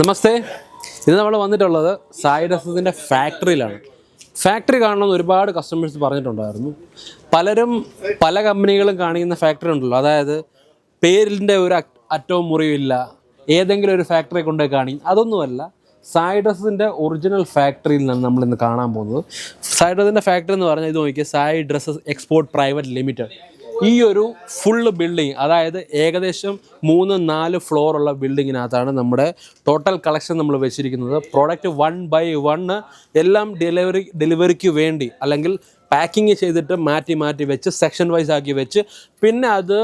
നമസ്തേ. ഇത് നമ്മൾ വന്നിട്ടുള്ളത് സായിഡസത്തിന്റെ ഫാക്ടറിയിലാണ്. ഫാക്ടറി കാണണമെന്ന് ഒരുപാട് കസ്റ്റമേഴ്സ് പറഞ്ഞിട്ടുണ്ടായിരുന്നു. പലരും പല കമ്പനികളും കാണിക്കുന്ന ഫാക്ടറി ഉണ്ടല്ലോ. അതായത് പേരിന്റെ ഒരു അറ്റവും മുറിവില്ല ഏതെങ്കിലും ഒരു ഫാക്ടറി കൊണ്ടുപോയി കാണി. അതൊന്നുമല്ല. സായിഡ്രസ്സിന്റെ ഒറിജിനൽ ഫാക്ടറിയിൽ നിന്നാണ് നമ്മൾ ഇന്ന് കാണാൻ പോകുന്നത്. സായിഡ്രസ്സിന്റെ ഫാക്ടറി എന്ന് പറഞ്ഞാൽ ഇത് നോക്കിയാൽ Sai dresses export private limited. ഈ ഒരു ഫുള്ള് ബിൽഡിംഗ് അതായത് ഏകദേശം മൂന്ന് നാല് ഫ്ലോർ ഉള്ള ബിൽഡിങ്ങിനകത്താണ് നമ്മുടെ ടോട്ടൽ കളക്ഷൻ നമ്മൾ വെച്ചിരിക്കുന്നത്. പ്രോഡക്റ്റ് വൺ ബൈ വണ്ണ് എല്ലാം ഡെലിവറി ഡെലിവറിക്ക് വേണ്ടി അല്ലെങ്കിൽ പാക്കിങ് ചെയ്തിട്ട് മാറ്റി മാറ്റി വെച്ച് സെക്ഷൻ വൈസ് ആക്കി വെച്ച് പിന്നെ അത്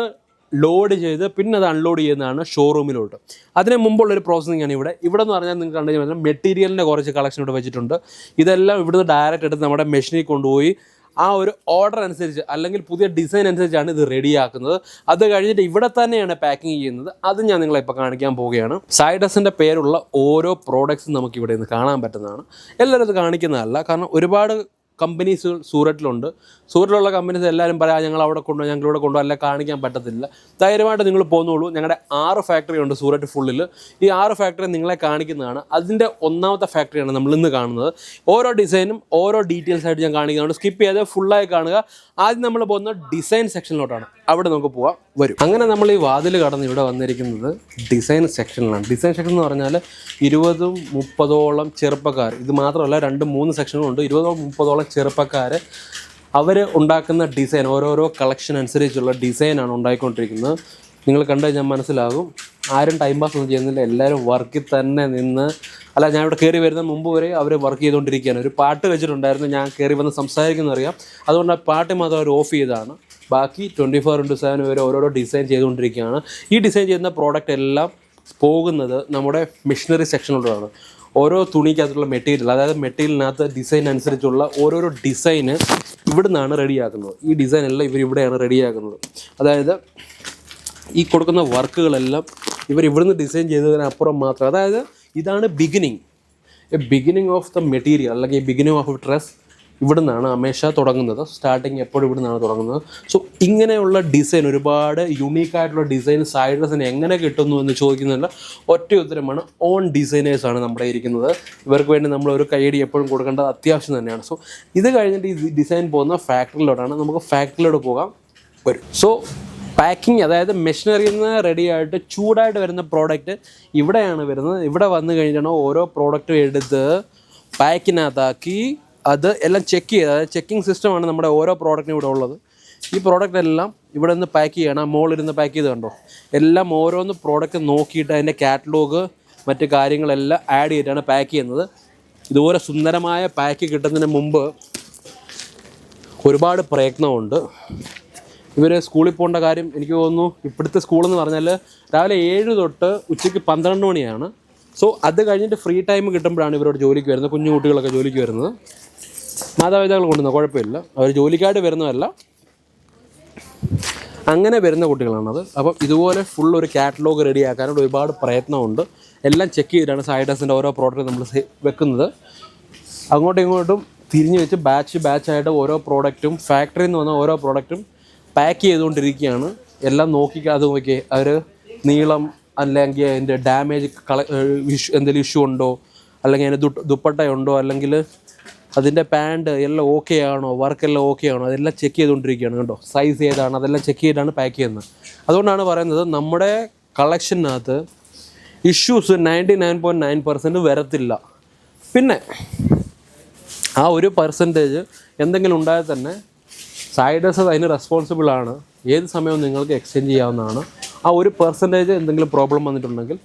ലോഡ് ചെയ്ത് പിന്നെ അത് അൺലോഡ് ചെയ്യുന്നതാണ് ഷോറൂമിലോട്ട് അതിന് മുമ്പുള്ള ഒരു പ്രോസസ്സിംഗ് ആണ് ഇവിടെ. ഇവിടെ എന്ന് പറഞ്ഞാൽ നിങ്ങൾക്ക് കണ്ടു കഴിഞ്ഞാൽ മെറ്റീരിയലിന്റെ കുറച്ച് കളക്ഷൻ ഇവിടെ വെച്ചിട്ടുണ്ട്. ഇതെല്ലാം ഇവിടുന്ന് ഡയറക്റ്റ് എടുത്ത് നമ്മുടെ മെഷീനിൽ കൊണ്ടുപോയി ആ ഒരു ഓർഡർ അനുസരിച്ച് അല്ലെങ്കിൽ പുതിയ ഡിസൈൻ അനുസരിച്ചാണ് ഇത് റെഡിയാക്കുന്നത് അത് കഴിഞ്ഞിട്ട് ഇവിടെ തന്നെയാണ് പാക്കിംഗ് ചെയ്യുന്നത്. അത് ഞാൻ നിങ്ങളെ ഇപ്പോൾ കാണിക്കാൻ പോവുകയാണ്. സൈഡസിന്റെ പേരുള്ള ഓരോ പ്രോഡക്റ്റ്സും നമുക്ക് ഇവിടെ നിന്ന് കാണാൻ പറ്റുന്നതാണ്. എല്ലാവരും ഇത് കാണിക്കുന്നതല്ല. കാരണം ഒരുപാട് കമ്പനീസ് സൂററ്റിലുണ്ട്. സൂററ്റിലുള്ള കമ്പനീസ് എല്ലാവരും പറയാം ഞങ്ങൾ അവിടെ കൊണ്ടോ ഞങ്ങൾ ഇവിടെ കൊണ്ടു അല്ല കാണിക്കാൻ പറ്റത്തില്ല. ധൈര്യമായിട്ട് നിങ്ങൾ പോന്നോളൂ. ഞങ്ങളുടെ ആറ് ഫാക്ടറി ഉണ്ട് സൂററ്റ് ഫുള്ളിൽ ഈ ആറ് ഫാക്ടറി നിങ്ങളെ കാണിക്കുന്നതാണ്. അതിന്റെ ഒന്നാമത്തെ ഫാക്ടറിയാണ് നമ്മൾ ഇന്ന് കാണുന്നത്. ഓരോ ഡിസൈനും ഓരോ ഡീറ്റെയിൽസ് ആയിട്ട് ഞാൻ കാണിക്കുന്നുണ്ട്. സ്കിപ്പ് ചെയ്ത് ഫുള്ളായി കാണുക. ആദ്യം നമ്മൾ പോകുന്ന ഡിസൈൻ സെക്ഷനിലോട്ടാണ് അവിടെ നമുക്ക് പോവാം. വരും. അങ്ങനെ നമ്മൾ ഈ വാതിൽ കടന്ന് ഇവിടെ വന്നിരിക്കുന്നത് ഡിസൈൻ സെക്ഷനിലാണ് ഡിസൈൻ സെക്ഷൻ എന്ന് പറഞ്ഞാൽ ഇരുപതും മുപ്പതോളം ചെറുപ്പക്കാർ ഇത് മാത്രമല്ല രണ്ട് മൂന്ന് സെക്ഷനുകളുണ്ട് ഇരുപതോ മുപ്പതോളം ചെറുപ്പക്കാർ അവർ ഉണ്ടാക്കുന്ന ഡിസൈൻ ഓരോരോ കളക്ഷൻ അനുസരിച്ചുള്ള ഡിസൈനാണ് ഉണ്ടായിക്കൊണ്ടിരിക്കുന്നത്. നിങ്ങൾ കണ്ടു കഴിഞ്ഞാൽ മനസ്സിലാകും. ആരും ടൈം പാസ് ഒന്നും ചെയ്യുന്നില്ല. എല്ലാവരും വർക്കിൽ തന്നെ നിന്ന് അല്ല ഞാൻ ഇവിടെ കയറി വരുന്ന മുമ്പ് വരെ അവർ വർക്ക് ചെയ്തുകൊണ്ടിരിക്കുകയാണ്. ഒരു പാട്ട് വെച്ചിട്ടുണ്ടായിരുന്നു ഞാൻ കയറി വന്ന് സംസാരിക്കുന്ന അറിയാം. അതുകൊണ്ട് ആ പാട്ട് മാത്രം അവർ ഓഫ് ചെയ്തതാണ്. ബാക്കി ട്വന്റി ഫോർ ഇന്റു സെവൻ വരെ ഓരോരോ ഡിസൈൻ ചെയ്തുകൊണ്ടിരിക്കുകയാണ്. ഈ ഡിസൈൻ ചെയ്യുന്ന പ്രോഡക്റ്റ് എല്ലാം പോകുന്നത് നമ്മുടെ മിഷനറി സെക്ഷനിലോട്ടാണ് ഓരോ തുണിക്കകത്തുള്ള മെറ്റീരിയൽ അതായത് മെറ്റീരിയലിനകത്ത് ഡിസൈൻ അനുസരിച്ചുള്ള ഓരോരോ ഡിസൈന് ഇവിടുന്നാണ് റെഡിയാക്കുന്നത് ഈ ഡിസൈൻ എല്ലാം ഇവർ ഇവിടെയാണ് റെഡിയാക്കുന്നത് അതായത് ഈ കൊടുക്കുന്ന വർക്കുകളെല്ലാം ഇവർ ഇവിടുന്ന് ഡിസൈൻ ചെയ്തതിനപ്പുറം മാത്രം അതായത് ഇതാണ് beginning a beginning of the material അല്ലെങ്കിൽ ബിഗിനിങ് ഓഫ് ഡ്രസ് ഇവിടുന്നാണ് അമേഷ തുടങ്ങുന്നത്. സ്റ്റാർട്ടിങ് എപ്പോഴും ഇവിടുന്നാണ് തുടങ്ങുന്നത്. സോ ഇങ്ങനെയുള്ള ഡിസൈൻ ഒരുപാട് യുണീക്കായിട്ടുള്ള ഡിസൈൻ സൈഡ്രസിന് എങ്ങനെ കിട്ടുന്നു എന്ന് ചോദിക്കുന്നില്ല ഒറ്റ ഉത്തരമാണ് ഓൺ ഡിസൈനേഴ്സാണ് നമ്മുടെ ഇരിക്കുന്നത്. ഇവർക്ക് വേണ്ടി നമ്മൾ ഒരു കൈയടി എപ്പോഴും കൊടുക്കേണ്ടത് അത്യാവശ്യം തന്നെയാണ്. സോ ഇത് കഴിഞ്ഞിട്ട് ഈ ഡിസൈൻ പോകുന്ന ഫാക്ടറിയിലോട്ടാണ് നമുക്ക് ഫാക്ടറിയിലോട്ട് പോകാം. വരും. സോ പാക്കിംഗ് അതായത് മെഷീനറിയിൽ നിന്ന് റെഡി ആയിട്ട് ചൂടായിട്ട് വരുന്ന പ്രോഡക്റ്റ് ഇവിടെയാണ് വരുന്നത്. ഇവിടെ വന്നു കഴിഞ്ഞിട്ടാണ് ഓരോ പ്രോഡക്റ്റും എടുത്ത് പാക്കിനകത്താക്കി അത് എല്ലാം ചെക്ക് ചെയ്ത് അതായത് ചെക്കിംഗ് സിസ്റ്റമാണ് നമ്മുടെ ഓരോ പ്രോഡക്റ്റിനും ഇവിടെ ഉള്ളത്. ഈ പ്രോഡക്റ്റ് എല്ലാം ഇവിടെ നിന്ന് പാക്ക് ചെയ്യണം. മോളിരുന്ന് പാക്ക് ചെയ്ത് കണ്ടോ? എല്ലാം ഓരോന്ന് പ്രോഡക്റ്റ് നോക്കിയിട്ട് അതിന്റെ കാറ്റലോഗ് മറ്റ് കാര്യങ്ങളെല്ലാം ആഡ് ചെയ്തിട്ടാണ് പാക്ക് ചെയ്യുന്നത്. ഇതുപോലെ സുന്ദരമായ പാക്ക് കിട്ടുന്നതിന് മുമ്പ് ഒരുപാട് പ്രയത്നമുണ്ട്. ഇവർ സ്കൂളിൽ പോകേണ്ട കാര്യം എനിക്ക് തോന്നുന്നു ഇപ്പോഴത്തെ സ്കൂളെന്ന് പറഞ്ഞാൽ രാവിലെ ഏഴ് തൊട്ട് ഉച്ചയ്ക്ക് പന്ത്രണ്ട് മണിയാണ്. സോ അത് കഴിഞ്ഞിട്ട് ഫ്രീ ടൈം കിട്ടുമ്പോഴാണ് ഇവരോട് ജോലിക്ക് വരുന്നത്. കുഞ്ഞു കുട്ടികളൊക്കെ ജോലിക്ക് വരുന്നത്. മാതാപിതാക്കൾ കൊണ്ടുവന്ന കുഴപ്പമില്ല. അവർ ജോലിക്കായിട്ട് വരുന്നതല്ല. അങ്ങനെ വരുന്ന കുട്ടികളാണത്. അപ്പം ഇതുപോലെ ഫുൾ ഒരു കാറ്റലോഗ് റെഡിയാക്കാനുള്ള ഒരുപാട് പ്രയത്നമുണ്ട്. എല്ലാം ചെക്ക് ചെയ്തിട്ടാണ് സൈഡസിന്റെ ഓരോ പ്രോഡക്റ്റ് നമ്മൾ വെക്കുന്നത്. അങ്ങോട്ടും ഇങ്ങോട്ടും തിരിഞ്ഞ് വെച്ച് ബാച്ച് ബാച്ചായിട്ട് ഓരോ പ്രോഡക്റ്റും ഫാക്ടറിയിൽ നിന്ന് വന്ന ഓരോ പ്രോഡക്റ്റും പാക്ക് ചെയ്തുകൊണ്ടിരിക്കുകയാണ്. എല്ലാം നോക്കി അത് നോക്കി. അവർ നീളം അല്ലെങ്കിൽ അതിന്റെ ഡാമേജ് കള ഇഷ്യൂ എന്തെങ്കിലും ഇഷ്യൂ ഉണ്ടോ? അല്ലെങ്കിൽ ദു ദുപ്പട്ടയുണ്ടോ? അല്ലെങ്കിൽ അതിന്റെ പാന്റ് എല്ലാം ഓക്കെ ആണോ? വർക്ക് എല്ലാം ഓക്കെ ആണോ? അതെല്ലാം ചെക്ക് ചെയ്തുകൊണ്ടിരിക്കുകയാണ് കേട്ടോ സൈസ് ഏതാണ്? അതെല്ലാം ചെക്ക് ചെയ്തിട്ടാണ് പാക്ക് ചെയ്യുന്നത്. അതുകൊണ്ടാണ് പറയുന്നത് നമ്മുടെ കളക്ഷനകത്ത് issues ninety nine point nine percent വരത്തില്ല. പിന്നെ ആ ഒരു പെർസെന്റേജ് എന്തെങ്കിലും ഉണ്ടായാൽ തന്നെ സൈഡേഴ്സ് അതിന് റെസ്പോൺസിബിൾ ആണ്. ഏത് സമയവും നിങ്ങൾക്ക് എക്സ്ചേഞ്ച് ചെയ്യാവുന്നതാണ്. ആ ഒരു പെർസെന്റേജ് എന്തെങ്കിലും പ്രോബ്ലം വന്നിട്ടുണ്ടെങ്കിൽ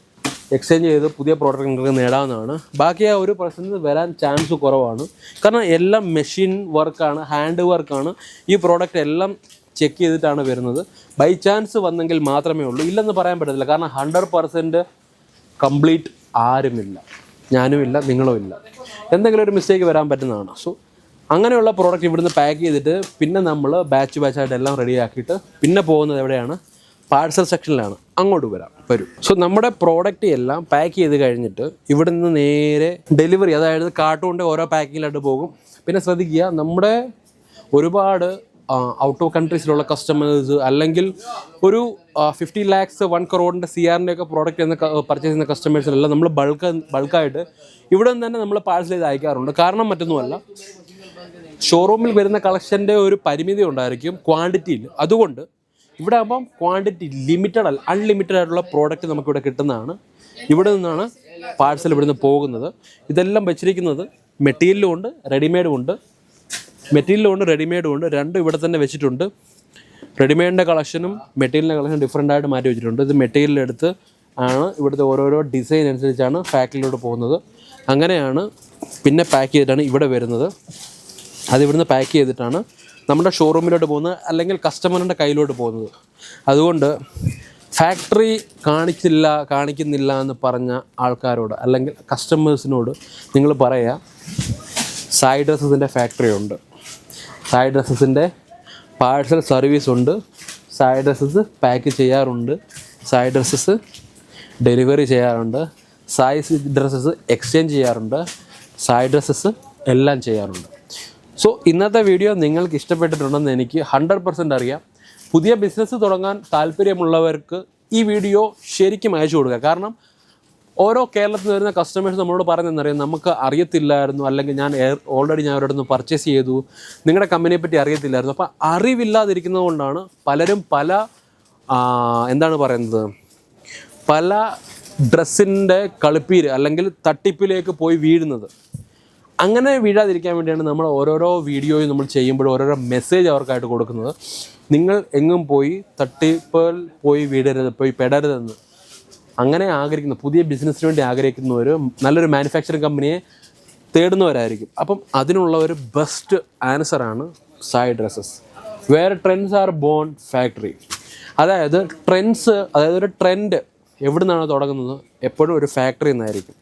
എക്സ്ചേഞ്ച് ചെയ്ത് പുതിയ പ്രോഡക്റ്റ് നിങ്ങൾക്ക് നേടാവുന്നതാണ്. ബാക്കി ആ ഒരു പെർസെന്റേജ് വരാൻ ചാൻസ് കുറവാണ്. കാരണം എല്ലാം മെഷീൻ വർക്കാണ് ഹാൻഡ് വർക്കാണ് ഈ പ്രോഡക്റ്റ് എല്ലാം ചെക്ക് ചെയ്തിട്ടാണ് വരുന്നത്. ബൈ ചാൻസ് വന്നെങ്കിൽ മാത്രമേ ഉള്ളൂ. ഇല്ലെന്ന് പറയാൻ പറ്റത്തില്ല. കാരണം ഹൺഡ്രഡ് പെർസെന്റ് കംപ്ലീറ്റ് ആരുമില്ല. ഞാനുമില്ല നിങ്ങളും ഇല്ല. എന്തെങ്കിലും ഒരു മിസ്റ്റേക്ക് വരാൻ പറ്റുന്നതാണ്. സോ അങ്ങനെയുള്ള പ്രോഡക്റ്റ് ഇവിടുന്ന് പാക്ക് ചെയ്തിട്ട് പിന്നെ നമ്മൾ ബാച്ച് ബാച്ചായിട്ട് എല്ലാം റെഡിയാക്കിയിട്ട് പിന്നെ പോകുന്നത് എവിടെയാണ്? പാഴ്സൽ സെക്ഷനിലാണ്. അങ്ങോട്ട് വരാം. വരും. സോ നമ്മുടെ പ്രോഡക്റ്റ് എല്ലാം പാക്ക് ചെയ്ത് കഴിഞ്ഞിട്ട് ഇവിടെ നിന്ന് നേരെ ഡെലിവറി അതായത് കാർട്ടൂണിന്റെ ഓരോ പാക്കിങ്ങിലായിട്ട് പോകും. പിന്നെ ശ്രദ്ധിക്കുക നമ്മുടെ ഒരുപാട് ഔട്ട് ഓഫ് കൺട്രീസിലുള്ള കസ്റ്റമേഴ്സ് അല്ലെങ്കിൽ ഒരു ഫിഫ്റ്റി ലാക്സ് വൺ കറോറിന്റെ സി ആറിന്റെ ഒക്കെ പ്രോഡക്റ്റ് എന്ന പർച്ചേസ് ചെയ്യുന്ന കസ്റ്റമേഴ്സിനെല്ലാം നമ്മൾ ബൾക്ക് ബൾക്കായിട്ട് ഇവിടെ നിന്ന് തന്നെ നമ്മൾ പാഴ്സൽ ചെയ്ത് അയക്കാറുണ്ട്. കാരണം മറ്റൊന്നുമല്ല ഷോറൂമിൽ വരുന്ന കളക്ഷന്റെ ഒരു പരിമിതി ഉണ്ടായിരിക്കും ക്വാണ്ടിറ്റിയിൽ അതുകൊണ്ട് ഇവിടെ ആകുമ്പം ക്വാണ്ടിറ്റി ലിമിറ്റഡ് അല്ല അൺലിമിറ്റഡ് ആയിട്ടുള്ള പ്രോഡക്റ്റ് നമുക്കിവിടെ കിട്ടുന്നതാണ്. ഇവിടെ നിന്നാണ് പാഴ്സൽ ഇവിടുന്ന് പോകുന്നത്. ഇതെല്ലാം വെച്ചിരിക്കുന്നത് മെറ്റീരിയലും ഉണ്ട് റെഡിമെയ്ഡും ഉണ്ട്. മെറ്റീരിയലും ഉണ്ട് റെഡിമെയ്ഡും ഉണ്ട്. രണ്ടും ഇവിടെ തന്നെ വെച്ചിട്ടുണ്ട്. റെഡിമെയ്ഡിന്റെ കളക്ഷനും മെറ്റീരിയലിന്റെ കളക്ഷനും ഡിഫറെന്റ് ആയിട്ട് മാറ്റി വെച്ചിട്ടുണ്ട്. ഇത് മെറ്റീരിയൽ എടുത്ത് ആണ് ഇവിടുത്തെ ഓരോരോ ഡിസൈൻ അനുസരിച്ചാണ് ഫാക്ടറിയിലോട്ട് പോകുന്നത്. അങ്ങനെയാണ് പിന്നെ പാക്ക് ചെയ്തിട്ടാണ് ഇവിടെ വരുന്നത്. അത് ഇവിടുന്ന് പാക്ക് ചെയ്തിട്ടാണ് നമ്മുടെ ഷോറൂമിലോട്ട് പോകുന്നത് അല്ലെങ്കിൽ കസ്റ്റമറിന്റെ കയ്യിലോട്ട് പോകുന്നത്. അതുകൊണ്ട് ഫാക്ടറി കാണിച്ചില്ല കാണിക്കുന്നില്ല എന്ന് പറഞ്ഞ ആൾക്കാരോട് അല്ലെങ്കിൽ കസ്റ്റമേഴ്സിനോട് നിങ്ങൾ പറയുക സായി ഡ്രസ്സസിന്റെ ഫാക്ടറി ഉണ്ട്. സായി ഡ്രസ്സസിന്റെ പാഴ്സൽ സർവീസ് ഉണ്ട്. സായി ഡ്രസ്സസ് പാക്ക് ചെയ്യാറുണ്ട്. സായി ഡ്രസ്സസ് ഡെലിവറി ചെയ്യാറുണ്ട്. സായി ഡ്രസ്സസ് എക്സ്ചേഞ്ച് ചെയ്യാറുണ്ട്. സായി ഡ്രസ്സസ് എല്ലാം ചെയ്യാറുണ്ട്. സോ ഇന്നത്തെ വീഡിയോ നിങ്ങൾക്ക് ഇഷ്ടപ്പെട്ടിട്ടുണ്ടെന്ന് എനിക്ക് ഹൺഡ്രഡ് പെർസെന്റ് അറിയാം. പുതിയ ബിസിനസ് തുടങ്ങാൻ താല്പര്യമുള്ളവർക്ക് ഈ വീഡിയോ ശരിക്കും അയച്ചു കൊടുക്കുക. കാരണം ഓരോ കേരളത്തിൽ നിന്ന് വരുന്ന കസ്റ്റമേഴ്സ് നമ്മളോട് പറയുന്നതെന്നറിയാം നമുക്ക് അറിയത്തില്ലായിരുന്നു. അല്ലെങ്കിൽ ഞാൻ ഓൾറെഡി ഞാൻ അവരുടെ പർച്ചേസ് ചെയ്തു. നിങ്ങളുടെ കമ്പനിയെ പറ്റി അറിയത്തില്ലായിരുന്നു. അപ്പോൾ അറിവില്ലാതിരിക്കുന്നത് കൊണ്ടാണ് പലരും പല എന്താണ് പറയുന്നത്? പല ഡ്രസ്സിന്റെ കളിപ്പീര് അല്ലെങ്കിൽ തട്ടിപ്പിലേക്ക് പോയി വീഴുന്നത്. അങ്ങനെ വീഴാതിരിക്കാൻ വേണ്ടിയാണ് നമ്മൾ ഓരോരോ വീഡിയോയും നമ്മൾ ചെയ്യുമ്പോൾ ഓരോരോ മെസ്സേജ് അവർക്കായിട്ട് കൊടുക്കുന്നത്. നിങ്ങൾ എങ്ങും പോയി തട്ടിപ്പേൽ പോയി വീടരുത് പോയി പെടരുതെന്ന്. അങ്ങനെ ആഗ്രഹിക്കുന്ന പുതിയ ബിസിനസ്സിന് വേണ്ടി ആഗ്രഹിക്കുന്നവർ നല്ലൊരു മാനുഫാക്ചറിങ് കമ്പനിയെ തേടുന്നവരായിരിക്കും. അപ്പം അതിനുള്ള ഒരു ബെസ്റ്റ് ആൻസറാണ് സൈഡ് ഡ്രസ്സസ് വേറെ ട്രെൻഡ്സ് ആർ ബോൺ ഫാക്ടറി അതായത് ട്രെൻഡ്സ് അതായത് ഒരു ട്രെൻഡ് എവിടെ നിന്നാണ് തുടങ്ങുന്നത് എപ്പോഴും ഒരു ഫാക്ടറി നിന്നായിരിക്കും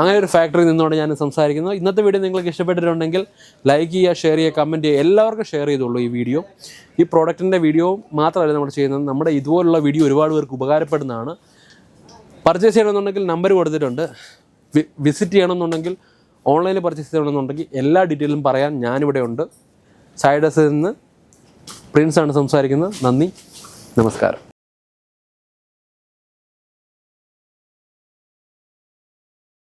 അങ്ങനെ ഒരു ഫാക്ടറി നിന്നുകൊണ്ട് ഞാൻ സംസാരിക്കുന്നു. ഇന്നത്തെ വീഡിയോ നിങ്ങൾക്ക് ഇഷ്ടപ്പെട്ടിട്ടുണ്ടെങ്കിൽ ലൈക്ക് ചെയ്യുക ഷെയർ ചെയ്യുക കമന്റ് ചെയ്യുക. എല്ലാവർക്കും ഷെയർ ചെയ്തുള്ളൂ ഈ വീഡിയോ ഈ പ്രോഡക്റ്റിന്റെ വീഡിയോ മാത്രമല്ല നമ്മൾ ചെയ്യുന്നത്. നമ്മുടെ ഇതുപോലുള്ള വീഡിയോ ഒരുപാട് പേർക്ക് ഉപകാരപ്പെടുന്നതാണ്. പർച്ചേസ് ചെയ്യണമെന്നുണ്ടെങ്കിൽ നമ്പർ കൊടുത്തിട്ടുണ്ട്. വിസിറ്റ് ചെയ്യണമെന്നുണ്ടെങ്കിൽ ഓൺലൈനിൽ പർച്ചേസ് ചെയ്യണമെന്നുണ്ടെങ്കിൽ എല്ലാ ഡീറ്റെയിലും പറയാൻ ഞാനിവിടെ ഉണ്ട്. സൈഡസിൽ നിന്ന് പ്രിൻസാണ് സംസാരിക്കുന്നത്. നന്ദി. നമസ്കാരം.